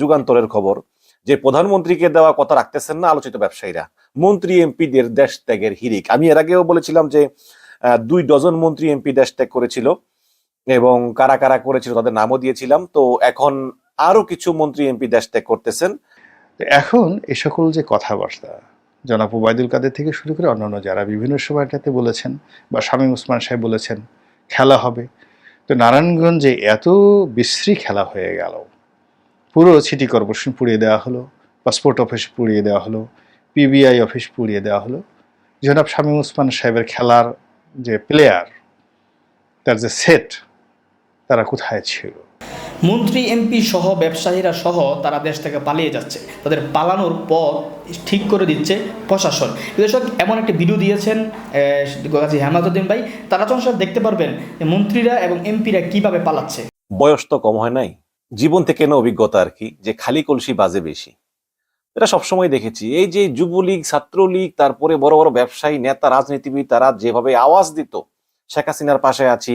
যুগান্তরের খবর, যে প্রধানমন্ত্রীকে দেওয়া কথা রাখতেছেন না আলোচিত ব্যবসায়ীরা। মন্ত্রী এমপিদের দেশ ত্যাগের হিরিক। আমি এর আগেও বলেছিলাম যে দুই ডজন মন্ত্রী এমপি দেশ ত্যাগ করেছিল এবং কারা কারা করেছিল তাদের নামও দিয়েছিলাম। তো এখন আরও কিছু মন্ত্রী এমপি দেশ ত্যাগ করতেছেন। এখন এ সকল যে কথাবার্তা, জনাব ওবায়দুল কাদের থেকে শুরু করে অন্যান্য যারা বিভিন্ন সময়টাতে বলেছেন বা শামীম ওসমান সাহেব বলেছেন, খেলা হবে। তো নারায়ণগঞ্জে এত বিশ্রী খেলা হয়ে গেল। পুরো সিটি কর্পোরেশন পুড়িয়ে দেওয়া হলো পাসপোর্ট অফিস পুড়িয়ে দেওয়া হলো পিবিআই অফিস পুড়িয়ে দেওয়া হলো। জনাব শামীম ওসমান সাহেবের খেলার যে প্লেয়ার তার যে সেট তারা কোথায় ছিল? মন্ত্রী এমপি সহ ব্যবসায়ীরা সহ তারা দেশ থেকে পালিয়ে যাচ্ছে। তাদের পালানোর পথ ঠিক করে দিচ্ছে প্রশাসন। দর্শক এমন একটি ভিডিও দিয়েছেন গাজী হেমাদুদ্দিন ভাই। তারা তো সব দেখতে পারবেন যে মন্ত্রীরা এবং এমপিরা কীভাবে পালাচ্ছে। বয়স তো কম হয় নাই। জীবন থেকে না অভিজ্ঞতা আর কি, যে খালি কলসি বাজে বেশি। এটা সবসময় দেখেছি। এই যে যুবলীগ, ছাত্রলীগ, তারপরে বড় বড় ব্যবসায়ী, নেতা, রাজনীতিবিদ, তারা যেভাবে আওয়াজ দিত, শেখ হাসিনার পাশে আছি,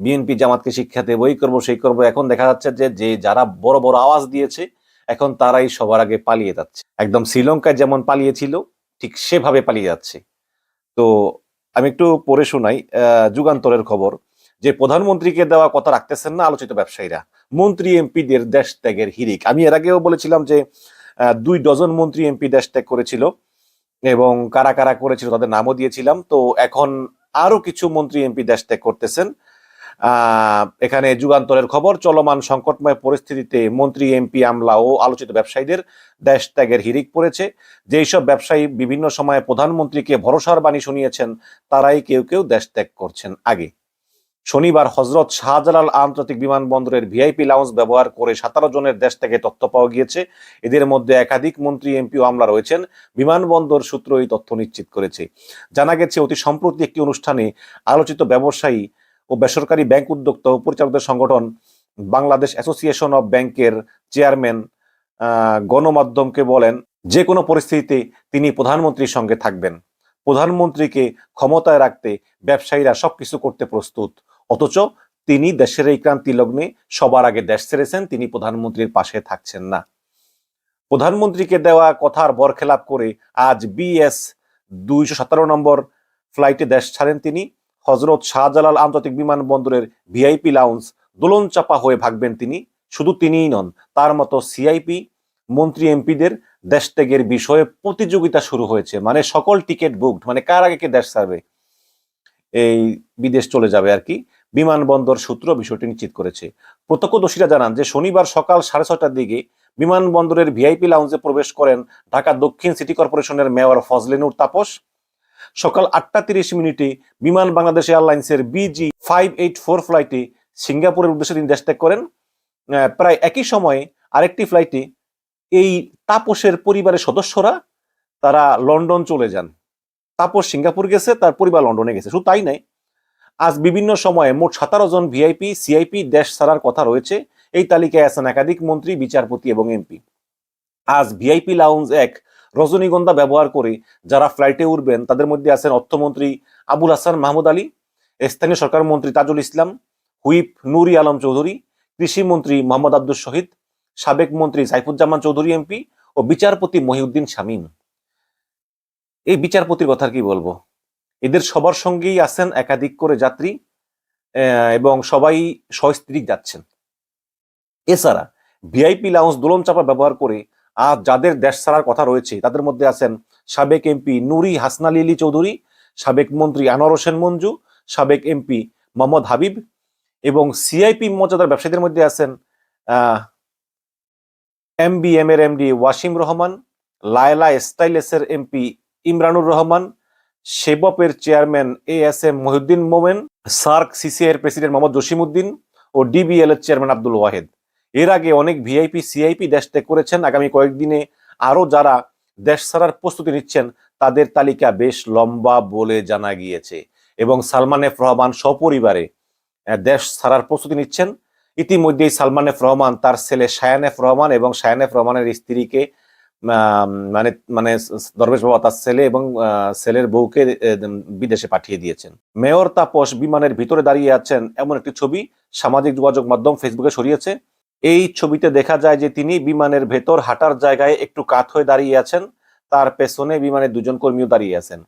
বিএনপি জামাতকে শিক্ষা দেবো, এই করব, সেই করব, এখন দেখা যাচ্ছে যে যে যারা বড় বড় আওয়াজ দিয়েছে, এখন তারাই সবার আগে পালিয়ে যাচ্ছে। একদম শ্রীলঙ্কায় যেমন পালিয়েছিল, ঠিক সেভাবে পালিয়ে যাচ্ছে। তো আমি একটু পড়ে শোনাই যুগান্তরের খবর। যে প্রধানমন্ত্রীকে দেওয়া কথা রাখতেছেন না আলোচিত ব্যবসায়ীরা। মন্ত্রী, এমপিদের দেশ ত্যাগের হিরিক। আমি এর আগেও বলেছিলাম যে দুই ডজন মন্ত্রী, এমপি দেশ ত্যাগ করেছিল এবং কারা কারা করেছিল তাদের নামও দিয়েছিলাম। তো এখন আরও কিছু মন্ত্রী, এমপি দেশ ত্যাগ করতেছেন। এখানে যুগান্তরের খবর, চলমান সংকটময় পরিস্থিতিতে মন্ত্রী, এমপি আমলা ও আলোচিত ব্যবসায়ীদের দেশ ত্যাগের হিরিক পড়েছে। যেই সব ব্যবসায়ী বিভিন্ন সময়ে প্রধানমন্ত্রীকে ভরসার বাণী শুনিয়েছেন, তারাই কেউ কেউ দেশ ত্যাগ করছেন আগে। শনিবার হজরত শাহজালাল আন্তর্জাতিক বিমানবন্দরের ভিআইপি লাউঞ্জ ব্যবহার করে সতেরো জনের দেশ থেকে তথ্য পাওয়া গিয়েছে। এদের মধ্যে একাধিক মন্ত্রী, এমপি ও আমলা রয়েছেন। বিমানবন্দর সূত্র এই তথ্য নিশ্চিত করেছে। জানা গেছে, অতি সম্প্রতি একটি অনুষ্ঠানে আলোচিত ব্যবসায়ী ও বেসরকারি ব্যাংক উদ্যোক্তা ও পরিচালকদের সংগঠন বাংলাদেশ অ্যাসোসিয়েশন অব ব্যাংকের চেয়ারম্যান গণমাধ্যমকে বলেন, যে কোনো পরিস্থিতিতে তিনি প্রধানমন্ত্রীর সঙ্গে থাকবেন। প্রধানমন্ত্রীকে ক্ষমতায় রাখতে ব্যবসায়ীরা সবকিছু করতে প্রস্তুত। অথচ তিনি দেশের এই ক্রান্তি লগ্নে সবার আগে দেশ ছেড়েছেন, তিনি প্রধানমন্ত্রীর পাশে থাকছেন না। প্রধানমন্ত্রীকে দেওয়া কথার বরখেলাপ করে আজ বিএস দুইশো সতেরো নম্বর ফ্লাইটে দেশ ছাড়েন তিনি। হজরত শাহজালাল আন্তর্জাতিক বিমানবন্দরের ভিআইপি লাউঞ্জ দোলন চাপা হয়ে ভাগবেন তিনি। শুধু তিনিই নন, তার মতো সিআইপি, মন্ত্রী এমপিদের দেশ ত্যাগের বিষয়ে প্রতিযোগিতা শুরু হয়েছে। মানে সকল টিকিট বুকড মানে কার আগে কে দেশ ছাড়বে? এই বিদেশ চলে যাবে আর কি। বিমানবন্দর সূত্র বিষয়টি নিশ্চিত করেছে। প্রত্যক্ষদর্শীরা জানান যে শনিবার সকাল সাড়ে ছটার দিকে বিমানবন্দরের ভিআইপি লাউঞ্জে প্রবেশ করেন ঢাকা দক্ষিণ সিটি কর্পোরেশনের মেয়র ফজলেনুর তাপস। সকাল আটটা তিরিশ মিনিটে বিমান বাংলাদেশ এয়ারলাইন্সের বিজি ফাইভ এইট ফোর ফ্লাইটে সিঙ্গাপুরের উদ্দেশ্যে তিনি দেশ ত্যাগ করেন। প্রায় একই সময়ে আরেকটি ফ্লাইটে এই তাপসের পরিবারের সদস্যরা তারা লন্ডন চলে যান। তাপস সিঙ্গাপুর গেছে, তার পরিবার লন্ডনে গেছে। শুধু তাই নাই আজ বিভিন্ন সময়ে মোট সতেরো জন ভিআইপি, সিআইপি, দেশ ছাড়ার কথা রয়েছে। এই তালিকায় আছেন একাধিক মন্ত্রী, বিচারপতি এবং এমপি। আজ ভিআইপি লাউঞ্জ এক রজনীগন্ধা ব্যবহার করে যারা ফ্লাইটে উঠবেন, তাদের মধ্যে আছেন অর্থমন্ত্রী আবুল হাসান মাহমুদ আলী, স্থানীয় সরকার মন্ত্রী তাজুল ইসলাম, হুইপ নুরি আলম চৌধুরী কৃষি মন্ত্রী মোহাম্মদ আব্দুল শহীদ, সাবেক মন্ত্রী সাইফুজ্জামান চৌধুরী এমপি ও বিচারপতি মহিউদ্দিন শামীম। এই বিচারপতির কথা কি বলব? এদের সবার সঙ্গেই আছেন একাধিক করে যাত্রী এবং সবাই সস্ত্রীক যাচ্ছেন। এছাড়া ভিআইপি লাউঞ্জ দোলন চাপা ব্যবহার করে আজ যাদের দেশ ছাড়ার কথা রয়েছে, তাদের মধ্যে আছেন সাবেক এমপি নুরি হাসনা লিলি চৌধুরী, সাবেক মন্ত্রী আনোয়ার হোসেন মঞ্জু, সাবেক এমপি মোহাম্মদ হাবিব, এবং সিআইপি মর্যাদার ব্যবসায়ীদের মধ্যে আছেন আহ এমবিএম এর এমডি ওয়াসিম রহমান, লায়লা স্টাইলেসের MP Imranur Rahman সেবপের chairman A S M Mohiuddin Momen, SAARC CCI এর প্রেসিডেন্ট মোহাম্মদ জসিমউদ্দিন ও ডিবিএল এর চেয়ারম্যান আব্দুল ওয়াহেদ। এর আগে অনেক ভিআইপি সিআইপি দেশ ত্যাগ করেছেন। আগামী কয়েকদিনে আরও যারা দেশ ছাড়ার প্রস্তুতি নিচ্ছেন, তাদের তালিকা বেশ লম্বা বলে জানা গিয়েছে এবং সালমান এফ রহমান সপরিবারে দেশ ছাড়ার প্রস্তুতি নিচ্ছেন। ইতিমধ্যেই সালমান এফ রহমান, তার ছেলে শায়ান এফ রহমান এবং শায়ান এফ রহমানের স্ত্রীকে মানে মানে দরবেশ বাবা তার ছেলে এবং ছেলের বউকে বিদেশে পাঠিয়ে দিয়েছেন। মেয়র তাপস বিমানের ভিতরে দাঁড়িয়ে আছেন এমন একটি ছবি সামাজিক যোগাযোগ মাধ্যম ফেসবুকে ছড়িয়েছে। এই ছবিতে দেখা যায় যে তিনি বিমানের ভেতর হাঁটার জায়গায় একটু কাত হয়ে দাঁড়িয়ে আছেন। তার পেছনে বিমানের দুজন কর্মীও দাঁড়িয়ে আছেন।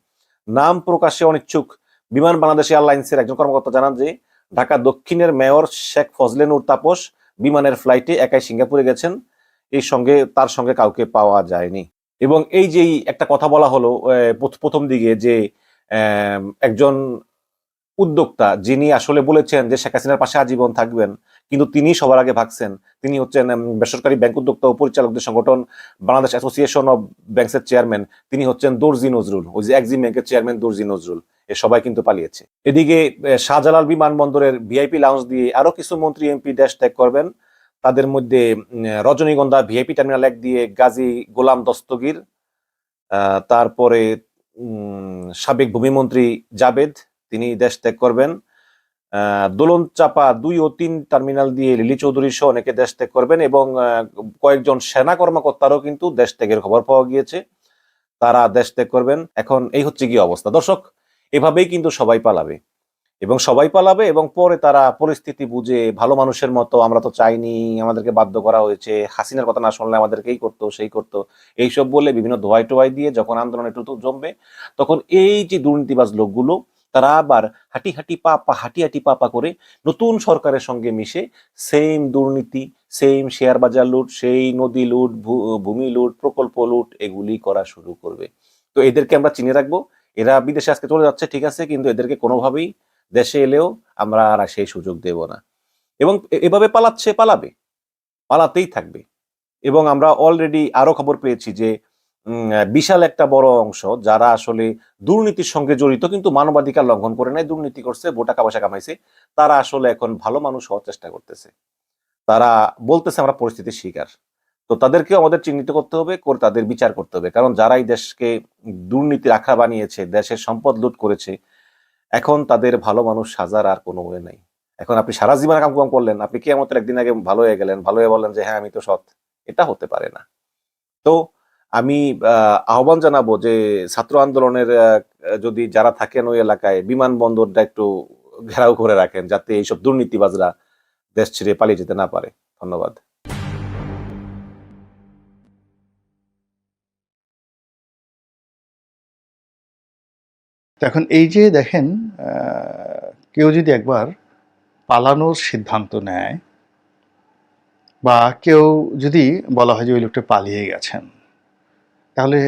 নাম প্রকাশে অনিচ্ছুক। বিমান বাংলাদেশ এয়ারলাইন্সের একজন কর্মকর্তা জানান যে, ঢাকা দক্ষিণের মেয়র শেখ ফজলে নূর তাপস বিমানের ফ্লাইটে একাই সিঙ্গাপুরে গেছেন। এই সঙ্গে, তার সঙ্গে কাউকে পাওয়া যায়নি। এবং এই যে একটা কথা বলা হলো প্রথম দিকে যে একজন উদ্যোক্তা যিনি আসলে বলেছেন যে, শেখ হাসিনার পাশে আজীবন থাকবেন, কিন্তু তিনি সবার আগে ভাগছেন। তিনি হচ্ছেন বেসরকারি ব্যাংক উদ্যোক্তা ও পরিচালকদের সংগঠন বাংলাদেশ অ্যাসোসিয়েশন অব ব্যাংকসের চেয়ারম্যান তিনি হচ্ছেন দর্জি নজরুল, ওই যে এক্সিম ব্যাংকের চেয়ারম্যান দর্জি নজরুল। এ সবাই কিন্তু পালিয়েছে। এদিকে শাহজালাল বিমানবন্দরের ভিআইপি লাউঞ্জ দিয়ে আরও কিছু মন্ত্রী এমপি দেশ ত্যাগ করবেন। তাদের মধ্যে রজনীগন্ধা, ভিআইপি টার্মিনাল এক দিয়ে গাজী গোলাম দস্তগীর তারপরে সাবেক ভূমিমন্ত্রী জাবেদ, তিনি দেশ ত্যাগ করবেন। দোলন চাপা দুই ও তিন টার্মিনাল দিয়ে লিলি চৌধুরী সহ অনেকে দেশ ত্যাগ করবেন এবং কয়েকজন সেনা কর্মকর্তারও কিন্তু দেশ ত্যাগের খবর পাওয়া গিয়েছে। তারা দেশ ত্যাগ করবেন। এখন এই হচ্ছে কি অবস্থা। দর্শক, এভাবেই কিন্তু সবাই পালাবে। এবং সবাই পালাবে এবং পরে তারা পরিস্থিতি বুঝে ভালো মানুষের মতো, আমরা তো চাইনি, আমাদেরকে বাধ্য করা হয়েছে, হাসিনার কথা না শুনলে আমাদেরকেই করতো, সেই করতো। এইসব বলে বিভিন্ন ধোয়াই টোয়াই দিয়ে যখন আন্দোলন একটু জমবে, তখন এই যে দুর্নীতিবাজ লোকগুলো, তারা আবার হাঁটি হাঁটি পা পা, হাঁটি হাঁটি পা পা করে নতুন সরকারের সঙ্গে মিশে সেম দুর্নীতি সেম শেয়ার বাজার লুট, সেই নদী লুট ভূমি লুট, প্রকল্প লুট, এগুলি করা শুরু করবে। তো এদেরকে আমরা চিনে রাখব। এরা বিদেশে আজকে চলে যাচ্ছে, ঠিক আছে, কিন্তু এদেরকে কোনোভাবেই দেশে এলেও আমরা আর সেই সুযোগ দেব না। এবং এভাবে পালাচ্ছে, পালাবে, পালাতেই থাকবে। এবং আমরা অলরেডি আরও খবর পেয়েছি যে বিশাল একটা বড় অংশ যারা আসলে দুর্নীতির সঙ্গে জড়িত কিন্তু মানবাধিকার লঙ্ঘন করে নাই, দুর্নীতি করছে টাকা পয়সা কামাইছে, তারা আসলে এখন ভালো মানুষ হওয়ার চেষ্টা করতেছে। তারা বলতেছে আমরা পরিস্থিতির শিকার। তো তাদেরকেও আমাদের চিহ্নিত করতে হবে, করে তাদের বিচার করতে হবে। কারণ যারাই দেশকে দুর্নীতির আখড়া বানিয়েছে, দেশের সম্পদ লুট করেছে এখন তাদের ভালো মানুষ সাজার আর কোনো ওয়ে নাই। এখন আপনি সারা জীবন কাম কাম করলেন, আপনি কি আমাদের একদিন আগে ভালো হয়ে গেলেন, ভালো হয়ে বললেন যে হ্যাঁ আমি তো সৎ। এটা হতে পারে না। তো আমি আহ্বান জানাব যে, ছাত্র আন্দোলনের যদি যারা থাকেন ওই এলাকায়, বিমানবন্দরটা একটু ঘেরাও করে রাখেন, যাতে এইসব দুর্নীতিবাজরা দেশ ছেড়ে পালিয়ে যেতে না পারে। ধন্যবাদ। তো এখন এই যে দেখেন কেউ যদি একবার পালানোর সিদ্ধান্ত নেয় বা কেউ যদি বলা হয় যে ওই লোকটা পালিয়ে গেছেন, তাহলে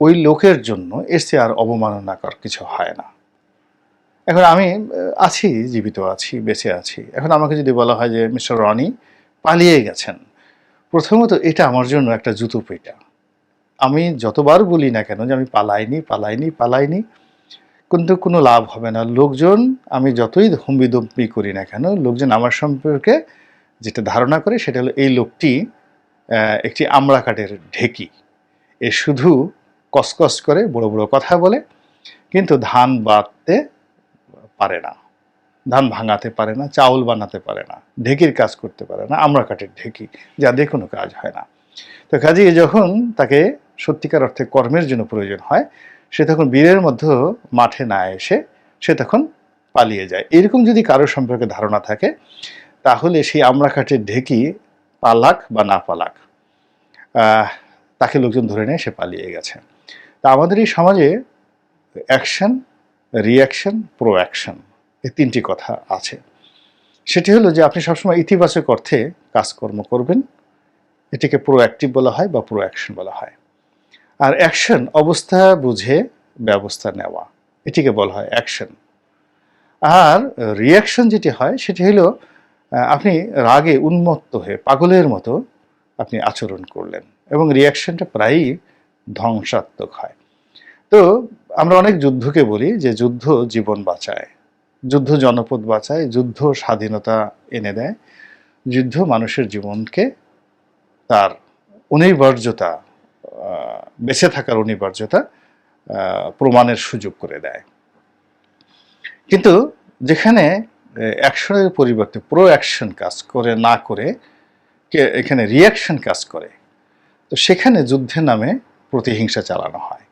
ওই লোকের জন্য এর চেয়ে আর অবমাননাকর কিছু হয় না। এখন আমি আছি, জীবিত আছি, বেঁচে আছি। এখন আমাকে যদি বলা হয় যে, মিস্টার রনি, পালিয়ে গেছেন। প্রথমত এটা আমার জন্য একটা জুতো পেটা। আমি যতবার বলি না কেন যে আমি পালাইনি পালাইনি পালাইনি কিন্তু কোনো লাভ হবে না। লোকজন, আমি যতই হুম্বিদম্বি করি না কেন, লোকজন আমার সম্পর্কে যেটা ধারণা করে সেটা হলো এই লোকটি একটি আমড়া কাঠের ঢেকি। এ শুধু কসকস করে, বড় বড় কথা বলে, কিন্তু ধান বাঁধতে পারে না। ধান ভাঙাতে পারে না, চাউল বানাতে পারে না, ঢেকির কাজ করতে পারে না, আমড়া কাঠের ঢেকি, যা দিয়ে কোনো কাজ হয় না। তো কাজে যখন তাকে সত্যিকার অর্থে কর্মের জন্য প্রয়োজন হয় সে তখন বীরের মধ্যে মাঠে না এসে সে তখন পালিয়ে যায়। এরকম যদি কারোর সম্পর্কে ধারণা থাকে, তাহলে সেই আমড়া কাঠের ঢেকি পালাক বা না পালাক তাকে লোকজন ধরে নিয়ে সে পালিয়ে গেছে। তা আমাদের এই সমাজে অ্যাকশন রিয়াকশন প্রো অ্যাকশন এই তিনটি কথা আছে। সেটি হলো যে আপনি সবসময় ইতিবাচক অর্থে কাজকর্ম করবেন। এটিকে প্রোঅ্যাক্টিভ বলা হয় বা প্রো অ্যাকশন বলা হয়। আর অ্যাকশন অবস্থা বুঝে ব্যবস্থা নেওয়া। এটিকে বলা হয় অ্যাকশন আর রিয়াকশন যেটি হয়, সেটি হলো আপনি রাগে উন্মত্ত হয়ে, পাগলের মতো আপনি আচরণ করলেন এবং রিয়াকশনটা প্রায়ই ধ্বংসাত্মক হয়। তো আমরা অনেক যুদ্ধকে বলি যে যুদ্ধ জীবন বাঁচায়। যুদ্ধ জনপদ বাঁচায়, যুদ্ধ স্বাধীনতা এনে দেয়, যুদ্ধ মানুষের জীবনকে তার অনিবার্যতা বেঁচে থাকার অনিবার্যতা প্রমাণের সুযোগ করে দেয়। কিন্তু যেখানে অ্যাকশনের পরিবর্তে প্রো অ্যাকশন কাজ করে, না করে এখানে রিয়াকশন কাজ করে, তো সেখানে যুদ্ধের নামে প্রতিহিংসা চালানো হয়।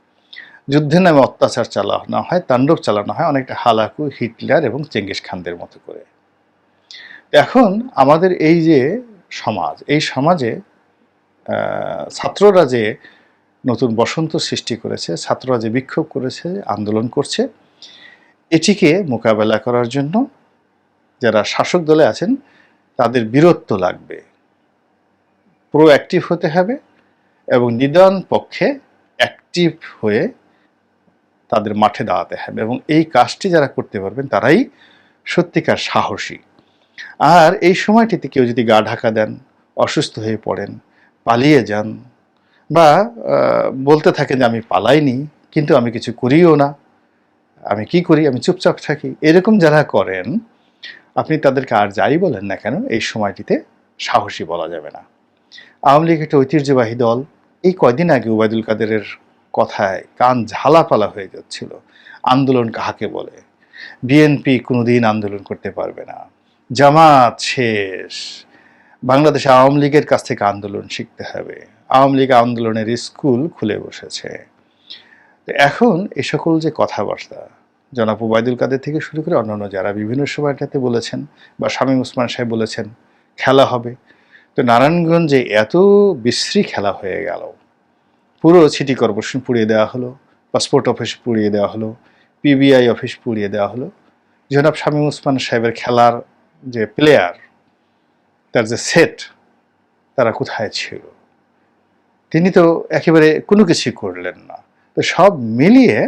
যুদ্ধের নামে অত্যাচার চালানো হয়, তাণ্ডব চালানো হয়, অনেকটা হালাকু, হিটলার এবং চেঙ্গিস খানদের মতো করে। এখন আমাদের এই যে সমাজ, এই সমাজে ছাত্ররা যে নতুন বসন্ত সৃষ্টি করেছে, ছাত্ররা যে বিক্ষোভ করেছে, আন্দোলন করছে, এটিকে মোকাবেলা করার জন্য যারা শাসক দলে আছেন, তাদের বীরত্ব লাগবে। প্রোঅ্যাক্টিভ হতে হবে এবং নিদান পক্ষে অ্যাক্টিভ হয়ে তাদের মাঠে দাঁড়াতে হবে এবং এই কাজটি যারা করতে পারবেন, তারাই সত্যিকার সাহসী। আর এই সময়টিতে কেউ যদি গা ঢাকা দেন, অসুস্থ হয়ে পড়েন, পালিয়ে যান বা বলতে থাকেন যে আমি পালাইনি, কিন্তু আমি কিছু করিও না। আমি কি করি? আমি চুপচাপ থাকি। এরকম যারা করেন, আপনি তাদেরকে আর যাই বলেন না কেন, এই সময়টিতে সাহসী বলা যাবে না। আওয়ামী লীগ একটা ঐতিহ্যবাহী দল। এই কয়দিন আগে উবায়দুল কাদেরের কথায় কান ঝালাপালা হয়ে যাচ্ছিল। আন্দোলন কাহাকে বলে? বিএনপি কোনোদিন আন্দোলন করতে পারবে না। জামাত শেষ। বাংলাদেশ আওয়ামী লীগের কাছ থেকে আন্দোলন শিখতে হবে। আওয়ামী লীগ আন্দোলনের স্কুল খুলে বসেছে। এখন এ সকল যে কথাবার্তা, জনাব উবায়দুল কাদের থেকে শুরু করে অন্যান্য যারা বিভিন্ন সময়টাতে বলেছেন বা শামীম ওসমান সাহেব বলেছেন, খেলা হবে। তো নারায়ণগঞ্জে এত বিশ্রী খেলা হয়ে গেল। পুরো সিটি কর্পোরেশন পুড়িয়ে দেওয়া হলো, পাসপোর্ট অফিস পুড়িয়ে দেওয়া হলো, পিবিআই অফিস পুড়িয়ে দেওয়া হলো। জনাব শামীম ওসমান সাহেবের খেলার যে প্লেয়ার তার যে সেট তারা কোথায় ছিল? তিনি তো একেবারে কোনো কিছুই করলেন না। তো সব মিলিয়ে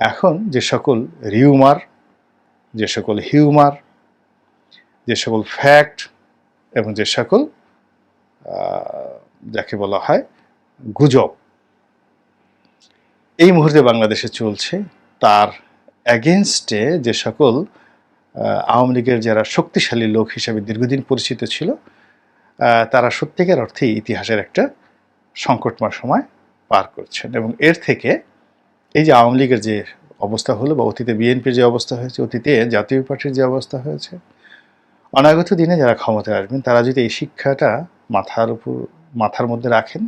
এখন যে সকল রিউমার, যে সকল হিউমার, যে সকল ফ্যাক্ট এবং যে সকল যাকে বলা হয় গুজব, এই মুহূর্তে বাংলাদেশে চলছে তার অ্যাগেনস্টে যে সকল আওয়ামী লীগের যারা শক্তিশালী লোক হিসেবে দীর্ঘদিন পরিচিত ছিল তারা সত্যিকার অর্থে ইতিহাসের একটা সংকটময় সময় পার করছেন এবং এর থেকে এই যে আওয়ামী লীগের যে অবস্থা হলো বা অতীতে বিএনপির যে অবস্থা হয়েছে, অতীতে জাতীয় পার্টির যে অবস্থা হয়েছে, অনাগত দিনে যারা ক্ষমতায় আসবেন, তারা যদি এই শিক্ষাটা মাথার উপর, মাথার মধ্যে রাখেন,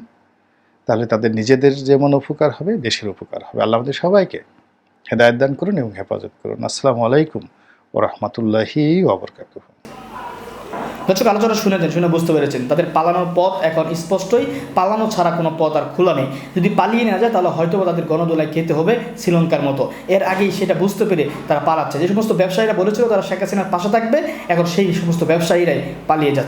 তাহলে তাদের নিজেদের যেমন উপকার হবে, দেশের উপকার হবে। আল্লাহ আমাদের সবাইকে হেদায়ত দান করুন এবং হেফাজত করুন। আসসালামু আলাইকুম ও রহমতুল্লাহি ওবরকাতুহ দর্শক, আলোচনা শুনেছেন শুনে বুঝতে পেরেছেন। তাদের পালানোর পথ এখন স্পষ্টই, পালানো ছাড়া কোনো পথ আর খোলা নেই। যদি পালিয়ে না যায়, তাহলে হয়তো তাদের গণদোলায় খেতে হবে শ্রীলঙ্কার মতো। এর আগেই সেটা বুঝতে পেরে তারা পালাচ্ছে। যে সমস্ত ব্যবসায়ীরা বলেছিল, তারা শেখ হাসিনার পাশে থাকবে, এখন সেই সমস্ত ব্যবসায়ীরাই পালিয়ে যাচ্ছে।